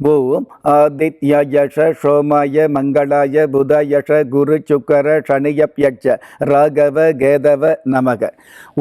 ஓம் ஆதித்யாயஷ சோமாய மங்களாய புதாயஷ குரு சுக்கர சனியப்யட்ச ராகவ கேதவ நமக.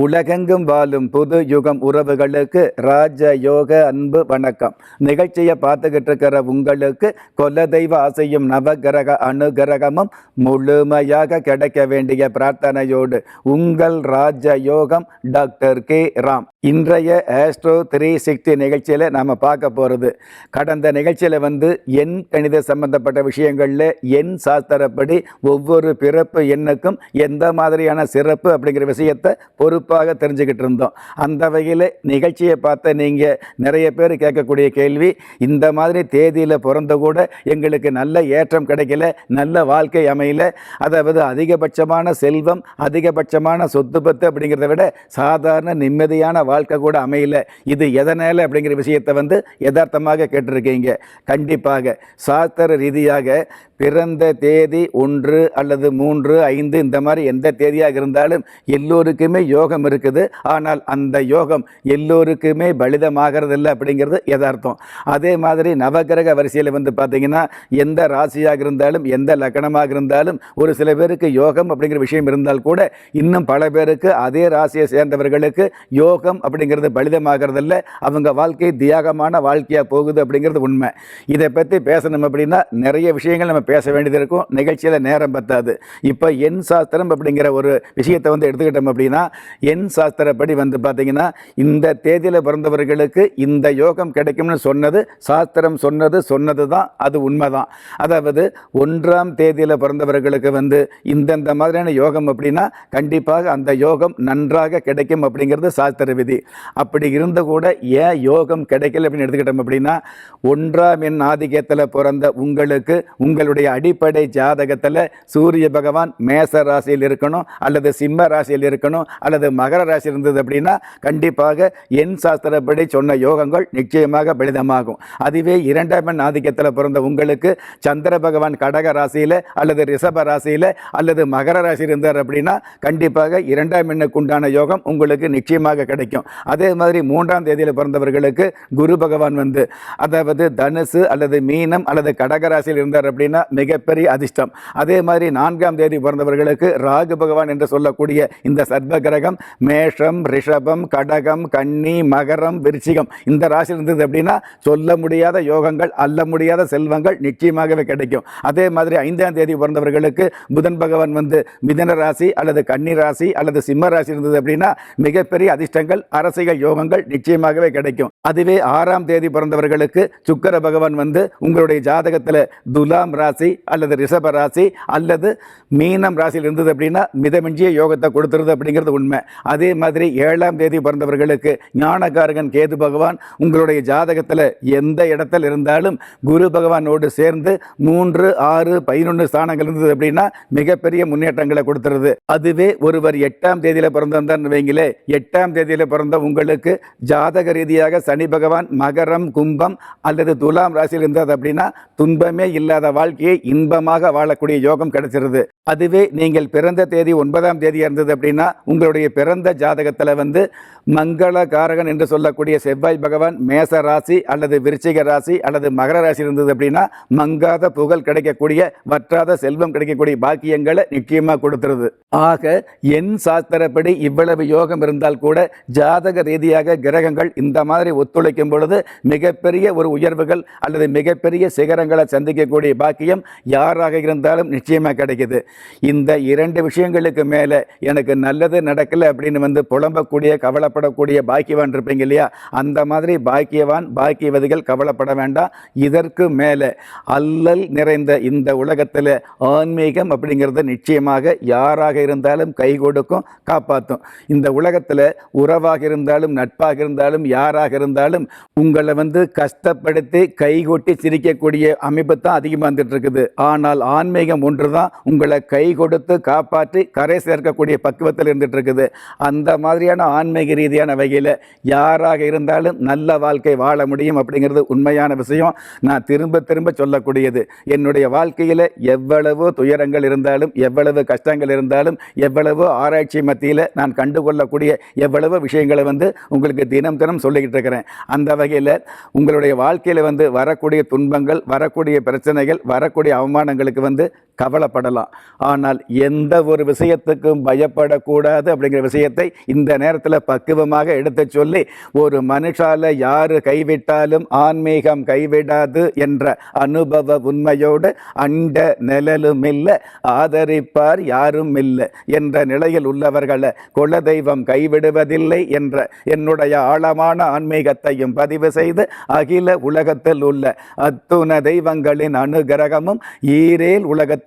உலகெங்கும் வாழும் புது யுகம் உறவுகளுக்கு ராஜ யோக அன்பு வணக்கம். நிகழ்ச்சியை பார்த்துக்கிட்டு இருக்கிற உங்களுக்கு கொலதெய்வ ஆசையும் நவகிரக அனுகிரகமும் முழுமையாக கிடைக்க வேண்டிய பிரார்த்தனையோடு உங்கள் ராஜ யோகம் டாக்டர் கே ராம். இன்றைய ஆஸ்ட்ரோ த்ரீ சிக்ஸ்டி நிகழ்ச்சியில் நாம் பார்க்க போகிறது கடந்த நிகழ்ச்சியில் வந்து எண் கணித சம்பந்தப்பட்ட விஷயங்களில் எண் சாஸ்திரப்படி ஒவ்வொரு பிறப்பு எண்ணுக்கும் எந்த மாதிரியான சிறப்பு அப்படிங்கிற விஷயத்தை பொறுப்பாக தெரிஞ்சுக்கிட்டு இருந்தோம். அந்த வகையில் நிகழ்ச்சியை பார்த்த நீங்கள் நிறைய பேர் கேட்கக்கூடிய கேள்வி இந்த மாதிரி தேதியில் பிறந்த கூட எங்களுக்கு நல்ல ஏற்றம் கிடைக்கல நல்ல வாழ்க்கை அமையல அதாவது அதிகபட்சமான செல்வம் அதிகபட்சமான சொத்து பத்து அப்படிங்கிறத விட சாதாரண நிம்மதியான வாழ்க்கை கூட அமையல. இது எதனால் அப்படிங்கிற விஷயத்தை வந்து யதார்த்தமாக கேட்டிருக்கீங்க. கண்டிப்பாக சாஸ்திர ரீதியாக பிறந்த தேதி ஒன்று அல்லது மூன்று ஐந்து இந்த மாதிரி எந்த தேதியாக இருந்தாலும் எல்லோருக்குமே யோகம் இருக்குது. ஆனால் அந்த யோகம் எல்லோருக்குமே பலிதமாகிறதில்லை அப்படிங்கிறது யதார்த்தம். அதே மாதிரி நவகிரக வரிசையில் வந்து பார்த்தீங்கன்னா எந்த ராசியாக இருந்தாலும் எந்த லக்கணமாக இருந்தாலும் ஒரு சில பேருக்கு யோகம் அப்படிங்கிற விஷயம் இருந்தால் கூட இன்னும் பல பேருக்கு அதே ராசியை சேர்ந்தவர்களுக்கு யோகம் அப்படிங்கிறது பலிதமாகிறதில்ல. அவங்க வாழ்க்கை தியாகமான வாழ்க்கையாக போகுது அப்படிங்கிறது உண்மை. இதை பற்றி பேசணும் அப்படின்னா நிறைய விஷயங்கள் நம்ம பேச வேண்டியது இருக்கும். நிகழ்ச்சியில் நேரம் பத்தாது. இப்போ எண் சாஸ்திரம் அப்படிங்கிற ஒரு விஷயத்தை வந்து எடுத்துக்கிட்டோம் அப்படின்னா எண் சாஸ்திரப்படி வந்து பார்த்தீங்கன்னா இந்த தேதியில் பிறந்தவர்களுக்கு இந்த யோகம் கிடைக்கும்னு சொன்னது சாஸ்திரம் சொன்னது சொன்னது தான் அது உண்மைதான். அதாவது ஒன்றாம் தேதியில் பிறந்தவர்களுக்கு வந்து இந்தந்த மாதிரியான யோகம் அப்படின்னா கண்டிப்பாக அந்த யோகம் நன்றாக கிடைக்கும் அப்படிங்கிறது சாஸ்திர விதி. அப்படி இருந்த கூட ஏன் யோகம் கிடைக்கல அப்படின்னு எடுத்துக்கிட்டோம் அப்படின்னா ஒன்றாம் எண் ஆதிக்கத்தில் பிறந்த உங்களுக்கு உங்களுடைய அடிப்படை ஜாதகத்தில் சூரிய பகவான் மேச ராசியில் இருக்கணும் அல்லது சிம்ம ராசியில் இருக்கணும் அல்லது மகர ராசி இருந்தது அப்படின்னா கண்டிப்பாக எண் சாஸ்திரப்படி சொன்ன யோகங்கள் நிச்சயமாக பலிதமாகும். அதுவே இரண்டாம் எண் ஆதிக்கத்தில் பிறந்த உங்களுக்கு சந்திர பகவான் கடக ராசியில் அல்லது ரிஷப ராசியில் அல்லது மகர ராசி இருந்தார் அப்படின்னா கண்டிப்பாக இரண்டாம் எண்ணுக்கு உண்டான யோகம் உங்களுக்கு நிச்சயமாக கிடைக்கும். அதே மாதிரி மூன்றாம் தேதியில் பிறந்தவர்களுக்கு குரு பகவான் வந்து அதாவது தனுசு அல்லது மீனம் அல்லது கடக ராசியில் இருந்தார் அப்படின்னா மிகப்பெரிய அதிர்ஷ்டம். அதே மாதிரி நான்காம் தேதி பிறந்தவர்களுக்கு ராகு பகவான் என்று சொல்லக்கூடிய இந்த சர்வ கிரகம் மேஷம் ரிஷபம் கடகம் கன்னி மகரம் விருச்சிகம் இந்த ராசி இருந்தது அப்படின்னா சொல்ல முடியாத யோகங்கள் அல்ல முடியாத செல்வங்கள் நிச்சயமாகவே கிடைக்கும். அதே மாதிரி ஐந்தாம் தேதி பிறந்தவர்களுக்கு புதன் பகவான் வந்து மிதன ராசி அல்லது கன்னி ராசி அல்லது சிம்ம ராசி இருந்தது அப்படின்னா மிகப்பெரிய அதிர்ஷ்டங்கள் அரசியல் யோகங்கள் நிச்சயமாகவே கிடைக்கும். அதுவே ஆறாம் தேதி பிறந்தவர்களுக்கு சுக்கர பகவான் வந்து உங்களுடைய ஜாதகத்தில் துலாம் ராசி அல்லது ரிஷப ராசி அல்லது மீனம் ராசியில் இருந்தது அப்படின்னா மிதமிஞ்சிய யோகத்தை கொடுத்துருது அப்படிங்கிறது உண்மை. அதே மாதிரி ஏழாம் தேதி பிறந்தவர்களுக்கு ஞானகாரகன் கேது பகவான் உங்களுடைய ஜாதகத்தில் எந்த இடத்துல இருந்தாலும் குரு பகவானோடு சேர்ந்து மூன்று ஆறு பதினொன்று ஸ்தானங்கள் இருந்தது அப்படின்னா மிகப்பெரிய முன்னேற்றங்களை கொடுத்துருது. அதுவே ஒருவர் எட்டாம் தேதியில் பிறந்திருந்தான்னு வைங்களே எட்டாம் தேதியில் பிறந்த உங்களுக்கு ஜாதக ரீதியாக சனி பகவான் மகரம் கும்பம் அல்லது துலாம் ராசியில் இருந்தது அப்படின்னா துன்பமே இல்லாத வாழ்க்கையை இன்பமாக வாழக்கூடிய யோகம் கிடைச்சிருது. அதுவே நீங்கள் பிறந்த தேதி ஒன்பதாம் தேதி இருந்தது அப்படின்னா உங்களுடைய பிறந்த ஜாதகத்தில் வந்து மங்கள காரகன் என்று சொல்லக்கூடிய செவ்வாய் பகவான் மேச ராசி அல்லது விருச்சிக ராசி அல்லது மகர ராசி இருந்தது அப்படின்னா மங்காத புகழ் கிடைக்கக்கூடிய வற்றாத செல்வம் கிடைக்கக்கூடிய பாக்கியங்களை நிச்சயமாக கொடுத்துருது. ஆக என் சாஸ்திரப்படி இவ்வளவு யோகம் இருந்தால் கூட ஜாதக ரீதியாக கிரகங்கள் இந்த மாதிரி ஒத்துழைக்கும் பொழுது மிகப்பெரிய ஒரு உயர்வுகள் அல்லது மிகப்பெரிய சிகரங்களை சந்திக்கக்கூடிய பாக்கியம் யாராக இருந்தாலும் நிச்சயமாக கிடைக்குது. இந்த இரண்டு விஷயங்களுக்கு மேலே எனக்கு நல்லது நடக்கலை அப்படின்னு வந்து புலம்பக்கூடிய கவலைப்படக்கூடிய பாக்கியவான் இருப்பீங்க இல்லையா? அந்த மாதிரி பாக்கியவான் பாக்கியவதிகள் கவலைப்பட வேண்டாம். இதற்கு மேலே அல்லல் நிறைந்த இந்த உலகத்தில் ஆன்மீகம் அப்படிங்கிறது நிச்சயமாக யாராக இருந்தாலும் கை கொடுக்கும் காப்பாற்றும் இந்த உலகத்தில் உறவாக இருந்தாலும் நட்பாக இருந்தாலும் யாராக இருந்தாலும் இருந்தாலும் உங்களை வந்து கஷ்டப்படுத்தி கைகொட்டி சிரிக்கக்கூடிய அமைப்பு தான் அதிகமாக வந்துட்டு இருக்குது ஆனால் ஆன்மீகம் ஒன்று தான் உங்களை கை கொடுத்து காப்பாற்றி கரை சேர்க்கக்கூடிய பக்குவத்தில் இருந்துட்டு இருக்குது அந்த மாதிரியான ஆன்மீக ரீதியான வகையில் யாராக இருந்தாலும் நல்ல வாழ்க்கை வாழ முடியும் அப்படிங்கிறது உண்மையான விஷயம். நான் திரும்ப திரும்ப சொல்லக்கூடியது. என்னுடைய வாழ்க்கையில் எவ்வளவு துயரங்கள் இருந்தாலும் எவ்வளவு கஷ்டங்கள் இருந்தாலும் எவ்வளவு ஆராய்ச்சி மத்தியில் நான் கண்டுகொள்ளக்கூடிய எவ்வளவு விஷயங்களை வந்து உங்களுக்கு தினம் தினம் சொல்லிக்கிட்டு இருக்கிறேன் அந்த வகையில் உங்களுடைய வாழ்க்கையில் வந்து வரக்கூடிய துன்பங்கள் வரக்கூடிய பிரச்சனைகள் வரக்கூடிய அவமானங்களுக்கு வந்து கவலைப்படலாம். ஆனால் எந்த ஒரு விஷயத்துக்கும் பயப்படக்கூடாது அப்படிங்கிற விஷயத்தை இந்த நேரத்தில் பக்குவமாக எடுத்துச் சொல்லி ஒரு மனுஷால யார் கைவிட்டாலும் ஆன்மீகம் கைவிடாது என்ற அனுபவ உண்மையோடு அண்ட நிழலும் இல்லை ஆதரிப்பார் யாரும் இல்லை என்ற நிலையில் உள்ளவர்களை குலதெய்வம் கைவிடுவதில்லை என்ற என்னுடைய ஆழமான ஆன்மீகத்தையும் பதிவு செய்து அகில உலகத்தில் உள்ள அத்துண தெய்வங்களின் அனுகிரகமும் ஈரேல் உலகத்தில்